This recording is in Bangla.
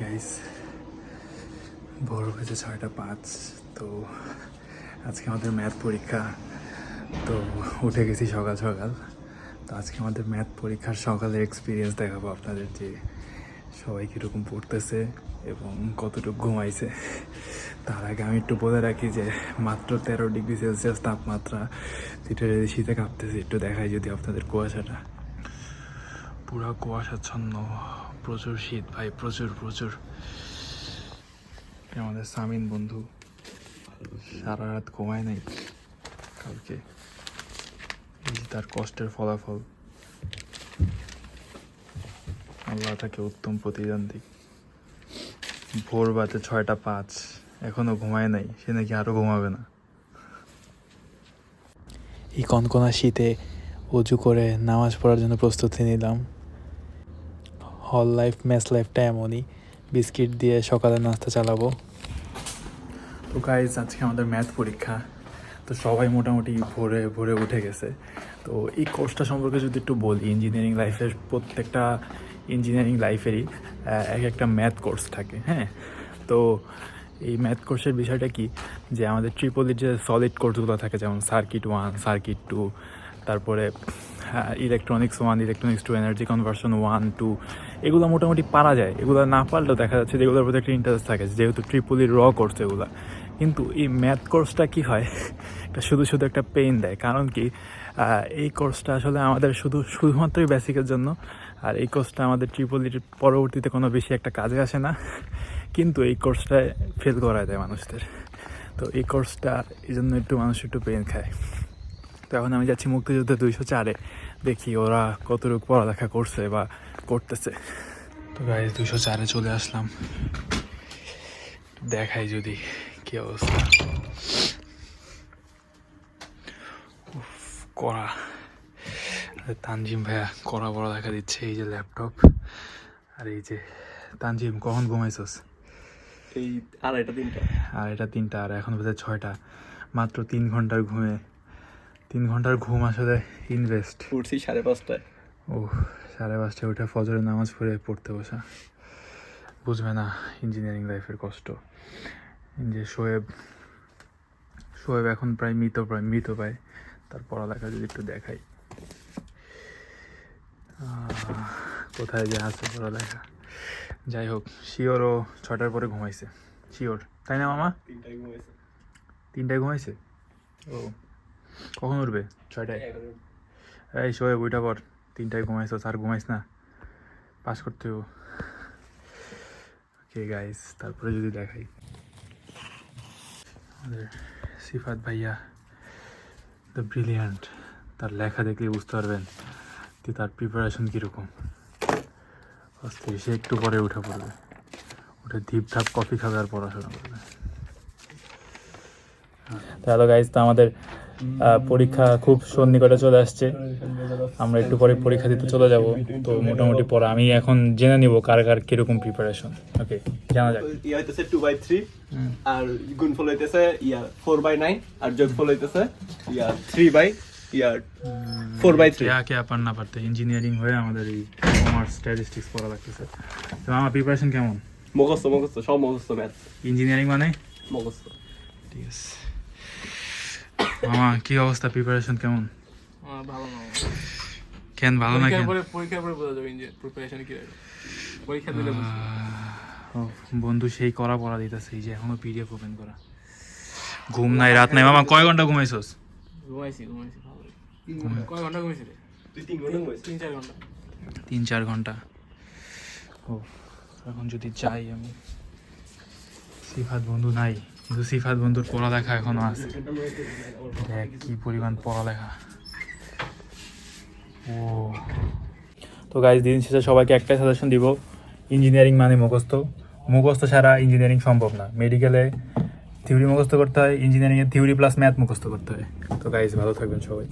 গাইস ভোর হয়েছে ছয়টা পাঁচ, তো আজকে আমাদের ম্যাথ পরীক্ষা, তো উঠে গেছি সকাল সকাল। তো আজকে আমাদের ম্যাথ পরীক্ষার সকালের এক্সপিরিয়েন্স দেখাবো আপনাদের যে সবাই কীরকম পড়তেছে এবং কতটুকু ঘুমাইছে। তার আগে আমি একটু বলে রাখি যে মাত্র তেরো ডিগ্রি সেলসিয়াস তাপমাত্রা, যেটা শীতে কাঁপতেছে। একটু দেখাই যদি আপনাদের কুয়াশাটা। পুরো কুয়াশাচ্ছন্ন, প্রচুর শীত, ভাই, প্রচুর প্রচুর। আমাদের সামিন বন্ধু সারা রাত ঘুমায় নাই কালকে। তার কষ্টের ফলাফল। আল্লাহ তাকে উত্তম প্রতিদান দিক। ভোর বাজে ছয়টা পাঁচ, এখনও ঘুমায় নাই, সে নাকি আরও ঘুমাবে না। এই কনকনা শীতে উজু করে নামাজ পড়ার জন্য প্রস্তুতি নিলাম। হল লাইফ মেস লাইফটা এমনই। বিস্কিট দিয়ে সকালে নাস্তা চালাবো। তো গাইজ আজকে আমাদের ম্যাথ পরীক্ষা। তো সবাই মোটামুটি ভোরে ভোরে উঠে গেছে। তো এই কোর্সটা সম্পর্কে যদি একটু বলি ইঞ্জিনিয়ারিং লাইফের প্রত্যেকটা ইঞ্জিনিয়ারিং লাইফেরই এক একটা ম্যাথ কোর্স থাকে হ্যাঁ? তো এই ম্যাথ কোর্সের বিষয়টা কি? যে আমাদের ট্রিপলির যে সলিড কোর্সগুলো থাকে, যেমন সার্কিট ওয়ান সার্কিট টু তারপরে electronics one electronics two energy conversion one two এগুলো মোটামুটি পারা যায়। এগুলো না পারলেও দেখা যাচ্ছে যে এগুলোর প্রতি একটা ইন্টারেস্ট থাকে যেহেতু ট্রিপলি র কোর্স এগুলো। কিন্তু এই ম্যাথ কোর্সটা কি হয়? এটা শুধু শুধু একটা পেইন দেয়। কারণ কি? এই কোর্সটা আসলে আমাদের শুধু শুধুমাত্রই বেসিকের জন্য। আর এই কোর্সটা আমাদের ট্রিপলির পরবর্তীতে কোনো বেশি একটা কাজে আসে না। কিন্তু এই কোর্সটায় ফেল করা দেয় মানুষদের। তো এই কোর্সটা এই জন্য একটু মানুষ একটু পেন খায়। তো এখন আমি যাচ্ছি মুক্তিযুদ্ধে দুইশো চারে। দেখি ওরা কতটুকু পড়ালেখা করছে বা করতেছে। তো গাইজ দুইশো চারে চলে আসলাম। দেখাই যদি কি অবস্থা। উফ, কড়া। তানজিম ভাইয়া কড়া বড় দেখা দিচ্ছে এই যে ল্যাপটপ আর এই যে তানজিম কখন ঘুমাইছস? এই আড়াইটা তিনটা। আর এটা তিনটা আর এখন বোধহয় ছয়টা। মাত্র তিন ঘণ্টার ঘুমে তিন ঘণ্টার ঘুম আসলে ইনভেস্ট উঠছি সাড়ে পাঁচটায়। ও সাড়ে পাঁচটায় উঠে ফজরের নামাজ পড়ে পড়তে বসা। বুঝবে না ইঞ্জিনিয়ারিং লাইফের কষ্ট। যে শোয়েব শোয়েব এখন প্রায় মৃত প্রায় মৃত পায় তার পড়ালেখা যদি একটু দেখাই। কোথায় যে আছে পড়ালেখা। যাই হোক শিওরও ছটার পরে ঘুমাইছে। শিওর। তাই না মামা? তিনটায় ঘুমাইছে। তিনটায় ঘুমাইছে? ও। কখন উঠবে? ছয়টায়? এই শোয়ে বইটা পর তিনটায় ঘুমাইছো আর ঘুমাইস না। পাস করতে হব ওকে গাইস তারপরে যদি দেখাই। আমাদের সিফাত ভাইয়া দ্য ব্রিলিয়ান্ট তার লেখা দেখলে বুঝতে পারবেন যে তার প্রিপারেশন কীরকম। অস্থির সে একটু পরে উঠে পড়বে। উঠে ধীপ ধাপ কফি খাবে আর পড়াশোনা করবে। হ্যালো গাইজ তো আমাদের পরীক্ষা খুব সন্নিকটে চলে আসছে। আমরা একটু পরে পরীক্ষা দিতে চলে যাব। তো মোটামুটি পরে আমি এখন জেনে নিব কার কার কীরকম প্রিপারেশন ওকে জানা যাক। ইয়া হইতেছে টু বাই থ্রি আর গুণফল হইতেছে ইয়া ফোর বাই নাইন আর যোগফল হইতেছে ইয়া থ্রি বাই ইয়া ফোর বাই থ্রি কে পার না পারতে ইঞ্জিনিয়ারিং হয়ে আমাদের এই কমার্স স্ট্যাটিস্টিক্স পড়া লাগতেছে। তো আমার প্রিপারেশন কেমন? মুখস্থ মুখস্থ সব মুখস্থ ম্যাথ ইঞ্জিনিয়ারিং মানে? মুখস্থ। ঠিক আছে মামা কি অবস্থা? প্রিপারেশন কেমন? ভালো না। কেন ভালো না কেন? পরে পরীক্ষার পরে বোঝা যাবে যে প্রিপারেশন কি পরীক্ষা দিলে বুঝব। বন্ধু সেই করা পড়া দিতেছে এই যে এখনও পিডিএফ ওপেন করা। ঘুম নাই রাত নাই। মামা কয় ঘণ্টা ঘুমাইছস? ঘুমাইছি ঘুমাইছি ভালো কয় ঘণ্টা। ঘুমাইছি রে? তুই তিন ঘণ্টা ঘুমাইছিস? তিন চার ঘণ্টা। তিন চার ঘণ্টা। ও এখন যদি যাই আমি। সিফাত বন্ধু নাই। কিন্তু সিফাত বন্ধুর পড়ালেখা এখনও আছে। দেখ কি পরিমাণ পড়ালেখা। ও। তো গাইজ দিন শেষে সবাইকে একটাই সাজেশন দিব ইঞ্জিনিয়ারিং মানে মুখস্থ। মুখস্থ ছাড়া ইঞ্জিনিয়ারিং সম্ভব না। মেডিকেলে থিওরি মুখস্থ করতে হয় ইঞ্জিনিয়ারিংয়ে থিওরি প্লাস ম্যাথ মুখস্থ করতে হয়। তো গাইজ ভালো থাকবেন সবাই।